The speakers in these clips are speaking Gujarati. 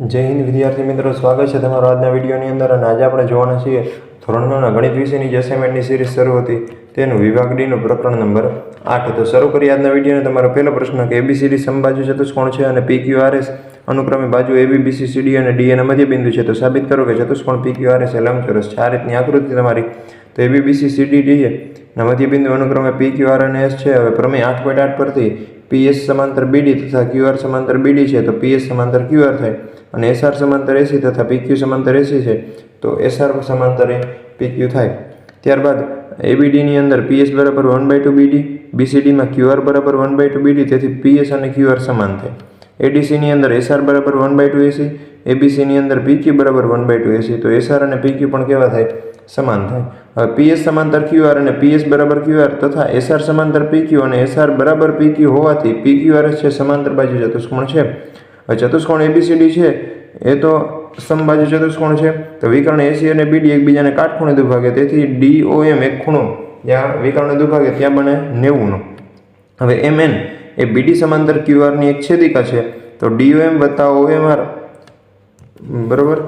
જય હિન્દ, વિદ્યાર્થી મિત્રો. સ્વાગત છે તમારો આજના વિડીયોની અંદર. અને આજે આપણે જોવાના છીએ ધોરણ નવના ગણિત વિષયની જે અસાઇનમેન્ટની સિરીઝ શરૂ હતી, તેનું વિભાગ ડીનું પ્રકરણ નંબર આઠ તો શરૂ કરી આજના વિડીયોને. તમારો પહેલો પ્રશ્ન કે એબીસીડી સમબાજુ ચતુષ્કોણ છે અને પી ક્યુ આર એસ અનુક્રમે બાજુ એબી બીસી સીડી અને ડી એના મધ્યબિંદુ છે તો સાબિત કરો કે ચતુષ્કોણ પી ક્યુ આર એસ એ લંબચોરસ છે. આ રીતની આકૃતિ તમારી તો એબી બીસી સીડી ડી એના મધ્યબિંદુ અનુક્રમે પી ક્યુ આર અને એસ છે. હવે પ્રમેય આઠ પોઈન્ટ આઠ પરથી પીએસ સમાંતર બીડી તથા ક્યુઆર સમાંતર બીડી છે તો પીએસ સમાંતર ક્યુઆર થાય. અને એસઆર સમાંતર એસી તથા પીક્યુ સમાંતર એસી છે, તો એસઆર સમાંતરે પીક્યુ થાય. ત્યારબાદ એબીડીની અંદર પીએસ બરાબર વન બાય ટુ બીડી બીસીડીમાં ક્યુઆર બરાબર વન બાય ટુ બીડી તેથી પીએસ અને ક્યુઆર સમાન થાય. એડીસીની અંદર એસઆર બરાબર વન બાય ટુ એસી એબીસીની અંદર પીક્યુ બરાબર વન બાય ટુ એસી તો એસઆર અને પીક્યુ પણ કેવા થાય? સમાન થાય. હવે પીએસ સમાંતર ક્યુઆર અને પીએસ બરાબર ક્યુઆર તથા એસઆર સમાંતર પીક્યુ અને એસઆર બરાબર પીક્યુ હોવાથી પીક્યુઆર છે, સમાંતર બાજુ ચતુષ્કોણ છે. હવે ચતુષ્કોણ એબીસીડી છે. એ તો સમબાજુ ચતુષ્કોણ છે. તો વિકર્ણ એસી અને બીડી એકબીજાને કાટખૂણે દુભાગે. તેથી ડીઓએમ એક ખૂણો. જ્યાં વિકર્ણ દુભાગે, ત્યાં બને નેવુંનો. હવે એમ એન એ બીડી સમાંતર ક્યુઆરની એક છેદિકા છે. તો ડીઓએમ વત્તા ઓએમઆર બરાબર?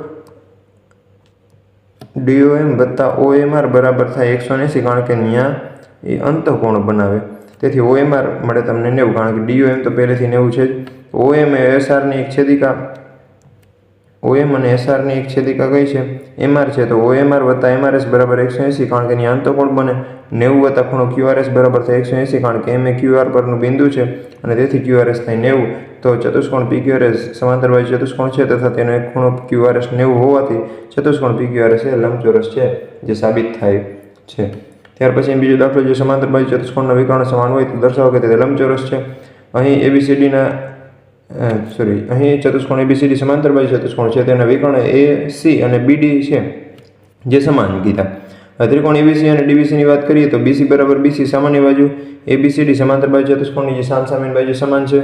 ડીઓએમ વત્તા ઓએમઆર બરાબર થાય એકસો એંસી, કારણ કે ત્યાં એ અંતઃકોણ બનાવે. તેથી ઓએમઆર મળે તમને નેવું, કારણ કે ડીઓએમ તો પહેલેથી નેવું છે જ. ઓએમ એ એસઆરની એક છેદિકા ઓએમ અને એસઆરની એક છેદિકા કઈ છે? એમઆર છે, તો ઓએમઆર વત્તા એમઆરએસ બરાબર એકસો એંસી, કારણ કે ત્યાં અંતઃકોણ બને? નેવું વત્તા ખૂણો ક્યુઆરએસ બરાબર થાય એકસો એંસી, કારણ કે એમ એ ક્યુઆર પરનું બિંદુ છે, અને તેથી ક્યુઆરએસ થાય નેવું. તો ચતુષ્કોણ પી ક્યુઆરએસ સમાંતર બાજુ ચતુષ્કોણ છે, તથા તેનો એક ખૂણો ક્યુઆરએસ નેવું હોવાથી ચતુષ્કોણ પી ક્યુઆરએસ એ લંબચોરસ છે, જે સાબિત થાય છે. ત્યાર પછી બીજો દાખલો જે સમાંતર બાજુ ચતુષ્કોણના વિકર્ણ સમાન હોય તો દર્શાવો કે તે લંબચોરસ છે. અહીં એબીસીડીના સોરી અહીં ચતુષ્કોણ એબીસીડી સમાંતર બાજુ ચતુષ્કોણ છે, તેના વિકર્ણ એ સી અને બીડી છે, જે સમાન કીધા ત્રિકોણ એબીસી અને ડીબીસીની વાત કરીએ તો બીસી બરાબર બીસી સામાન્ય બાજુ એબીસીડી સમાંતર બાજુ ચતુષ્કોણની જે સામ સામેની બાજુ સમાન છે.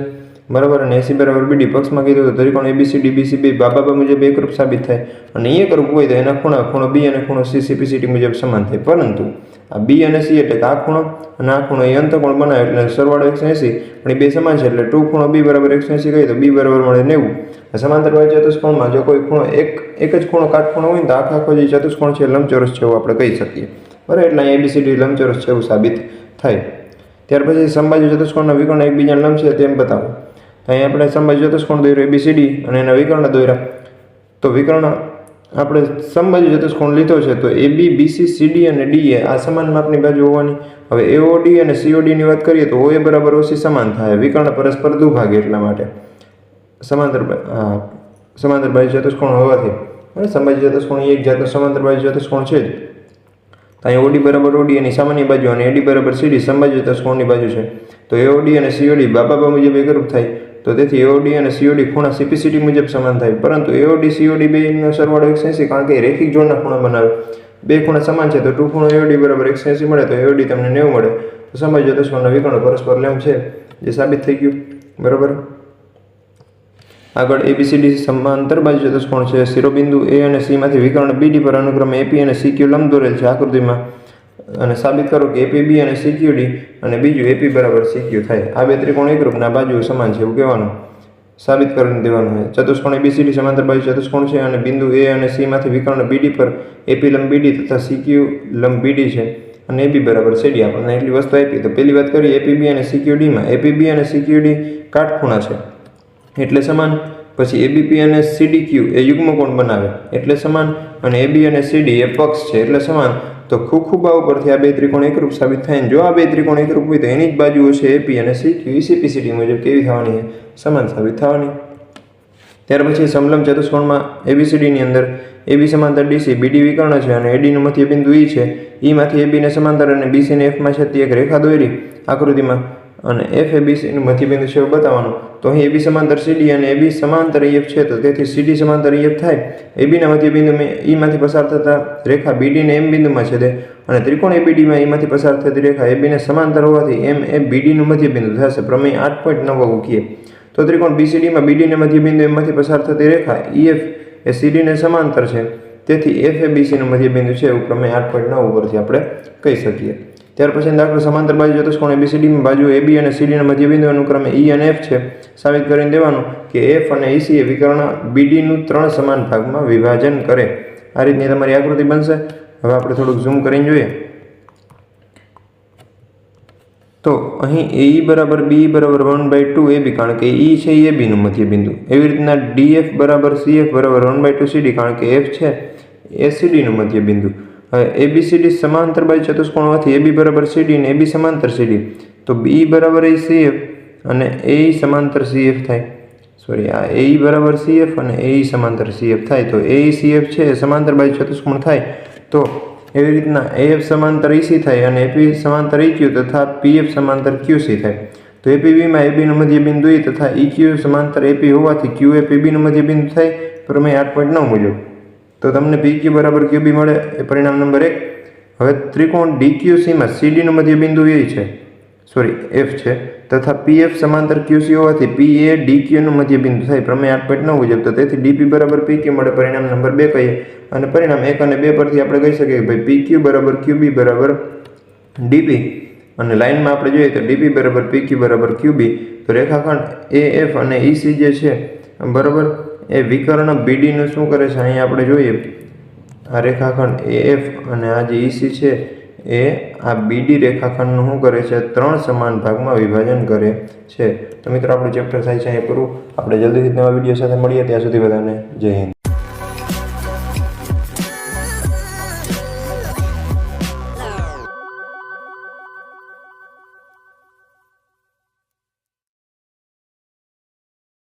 બરાબર, અને એસી બરાબર બીડી પક્ષમાં કીધું તો ત્રિકોણ એબીસી ડીબીસી બી બાબા બા મુજબ એકરૂપ સાબિત થાય. અને એ કરવું હોય તો એના ખૂણા, ખૂણો બી અને ખૂણો સી સીપીસીટી મુજબ સમાન થાય. પરંતુ આ બી અને સી એટલે આ ખૂણો, અને આ ખૂણો એ અંતકોણ બનાવે? એટલે સરવાળો એકસો એંસી પણ એ બે સમાન છે. એટલે ટુ ખૂણો બી બરાબર એકસો એંસી કહીએ તો બી બરાબર મળે નેવું. સમાંતર વાય ચતુષ્કોણમાં જો કોઈ ખૂણો એક એક જ ખૂણો કાટખૂણો હોય ને તો આખા, આખો જે ચતુષ્કોણ છે લંબચોરસ છે એવું આપણે કહી શકીએ. બરાબર, એટલે અહીં એબીસીડી લંબચોરસ છે એવું સાબિત થાય. ત્યાર પછી સંબાજુ ચતુષ્કોણના વિકર્ણ એકબીજાને લંબ છે તેમ બતાવો. તો અહીં આપણે સંબાજુ ચતુષ્કોણ દોર્યો એબીસીડી અને એના વિકર્ણ દોર્યા. તો વિકર્ણ આપણે સમબાજુ ચતુષ્કોણ લીધો છે, તો એ બી બીસી સીડી અને ડી એ આ સમાન માપની બાજુ હોવાની. હવે એઓડી અને સીઓડીની વાત કરીએ તો એ બરાબર ઓસી સમાન થાય. વિકર્ણ પરસ્પર દુભાગે એટલા માટે. સમાંતર સમાંતર બાજુ ચતુષ્કોણ હોવાથી. અને સંબાજુ ચતુષ્કોણ એ એક જાતનો સમાંતર બાજુ ચતુષ્કોણ છે જ. તો અહીં ઓડી બરાબર ઓડી એની સામાન્ય બાજુ અને એડી બરાબર સીડી સંબાજુ ચતુષ્કોણની બાજુ છે. તો એઓડી અને સીઓડી બાબા મુજબ એકરૂપ થાય. તો તેથી એઓડી અને સીઓડી ખૂણા સીપીસીટી મુજબ સમાન થાય. પરંતુ એઓડી સીઓડી બેનો સરવાળો એકસો કારણ કે રેખિક જોડના ખૂણા બનાવે. બે ખૂણા સમાન છે તો ટુ ખૂણો એઓડી બરાબર એકસો મળે તો એઓડી તમને નેવું મળે. તો સમજ ચતુષ્કોણના વિકર્ણ પરસ્પર લેમ છે, જે સાબિત થઈ ગયું. બરાબર? આગળ એબીસીડી સમાંતર બાજુ ચતુષ્કોણ છે. શિરોબિંદુ એ અને સીમાંથી વિકર્ણ બીડી પર અનુક્રમે એપી અને સીક્યુ લંબ દોરેલ છે આકૃતિમાં. અને સાબિત કરો કે એપી બી અને સીક્યુ અને બીજું એપી બરાબર સીક્યુ થાય. આ બે ત્રિકોણ એકરૂપના બાજુ સમાન છે એવું કહેવાનું. સાબિત કરીને દેવાનું છે ચતુષ્કોણ એબીસીડી સમાંતર બાજુ ચતુષ્કોણ છે અને બિંદુ એ અને સીમાંથી વિકર્ણ બીડી પર એપી લંબ બીડી તથા સીક્યુ લંબ બીડી છે અને એપી બરાબર સીડી આપણને એટલી વસ્તુ આપી તો પહેલી વાત કરીએ એપીબી અને સીક્યુડીમાં એપીબી અને સીક્યુડી કાટખૂણા છે. એટલે સમાન પછી એબીપી અને સીડીક્યુ એ યુગ્મકોણ બનાવે? એટલે સમાન. અને એબી અને સીડી એ પક્ષ છે, એટલે સમાન. તો ખૂખુબા ઉપરથી આ બે ત્રિકોણ એકરૂપ સાબિત થાય જો આ બે ત્રિકોણ એકરૂપ હોય તો એની જ બાજુઓ છે એપી અને સીક્યુ ઈસીપીસીટી મુજબ કેવી થવાની છે? સમાન સાબિત થવાની. ત્યાર પછી સમલમ ચતુષ્કોણમાં એબીસીડીની અંદર. એબી સમાંતર ડીસી બીડી વિકર્ણ છે અને એડીનું મધ્ય બિંદુ ઈ છે. ઈમાંથી એબીને સમાંતર અને બીસીને એફમાં છે તે એક રેખા દોરી. આકૃતિમાં અને એફ એ બીસીનું મધ્યબિંદુ છે એવું બતાવવાનું. તો અહીં એ બી સમાંતર સીડી અને એબી સમાંતર ઈએફ છે. તો તેથી સીડી સમાંતર ઈએફ થાય. એબીના મધ્યબિંદુ ઈમાંથી પસાર થતા રેખા બીડીને એમ બિંદુમાં છેદે અને ત્રિકોણ એબીડીમાં ઈમાંથી પસાર થતી રેખા એબીને સમાંતર હોવાથી એમ એ બીડીનું મધ્યબિંદુ થશે. પ્રમેય આઠ પોઈન્ટ નવ મૂકીએ તો ત્રિકોણ બીસીડીમાં બીડીને મધ્યબિંદુ એમમાંથી પસાર થતી રેખા ઈએફ એ સીડીને સમાંતર છે. તેથી એફ એ બીસીનું મધ્યબિંદુ છે એવું પ્રમેય આઠ પોઈન્ટ નવ ઉપરથી આપણે કહી શકીએ. ત્યાર પછી દાખલો સમાંતર બાજુ ચતુષ્કોણ એબીસીડીમાં બાજુ એબી અને સીડીના મધ્યબિંદુ અનુક્રમે ઈ અને એફ છે. સાબિત કરીને દેવાનું કે એફ અને ઈસી એ વિકર્ણ બીડીનું ત્રણ સમાન ભાગમાં વિભાજન કરે. આ રીતની તમારી આકૃતિ બનશે. હવે આપણે થોડુંક ઝૂમ કરીને જોઈએ. તો અહીં એઈ બરાબર બી બરાબર one by two A B કારણ કે ઈ છે એ બીનું મધ્યબિંદુ. એવી રીતના ડીએફ બરાબર સીએફ બરાબર વન બાય ટુ સીડી કારણ કે એફ છે એ સીડીનું મધ્યબિંદુ. એબીસીડી સમાંતર બાજુ ચતુષ્કોણ હોવાથી એબી બરાબર સીડી ને એબી સમાંતર સીડી તો બી બરાબર એ સીએફ અને એ સમાંતર સીએફ થાય. સોરી આ એ બરાબર સીએફ અને એ સમાંતર સીએફ થાય. તો એ સીએફ છે સમાંતર બાજુ ચતુષ્કોણ થાય. તો એવી રીતના એફ સમાંતર ઈસી થાય અને એપી સમાંતર ઈક્યુ તથા પીએફ સમાંતર ક્યુસી થાય. તો એપીબીમાં એબીનું મધ્યબિંદુ ઈ તથા ઈક્યુ સમાંતર એપી હોવાથી ક્યુ એ મધ્ય મધ્યબિંદુ થાય. પ્રમેય આઠ પોઈન્ટ નવ મુજબ. તો તમને પીક્યુ બરાબર ક્યુબી મળે, એ પરિણામ નંબર એક. હવે ત્રિકોણ ડીક્યુસીમાં સીડીનું મધ્યબિંદુ એ છે. સોરી એફ છે. તથા પીએફ સમાંતર ક્યુસી હોવાથી પી એ ડીક્યુનું મધ્યબિંદુ થાય. પ્રમેય આઠ પોઈન્ટ નવ મુજબ તો તેથી ડીપી બરાબર પીક્યુ મળે, પરિણામ નંબર બે કહીએ. અને પરિણામ એક અને બે પરથી આપણે કહી શકીએ કે ભાઈ પીક્યુ બરાબર ક્યુબી બરાબર ડીપી અને લાઇનમાં આપણે જોઈએ તો ડીપી બરાબર પી ક્યુ બરાબર ક્યુબી તો રેખાખંડ એ એફ અને ઈસી જે છે બરાબર એ વિકર્ણ બીડીનું શું કરે છે? અહીંયા આપણે જોઈએ. આ રેખાખંડ એ એફ અને આ જે ઈસી છે, એ આ બીડી રેખાખંડનું શું કરે છે? ત્રણ સમાન ભાગમાં વિભાજન કરે છે. તો મિત્રો, આપણું ચેપ્ટર થાય છે અહીં પૂરું. આપણે જલ્દીથી નવા વીડિયો સાથે મળીએ. ત્યાં સુધી બધાને જય હિન્દ.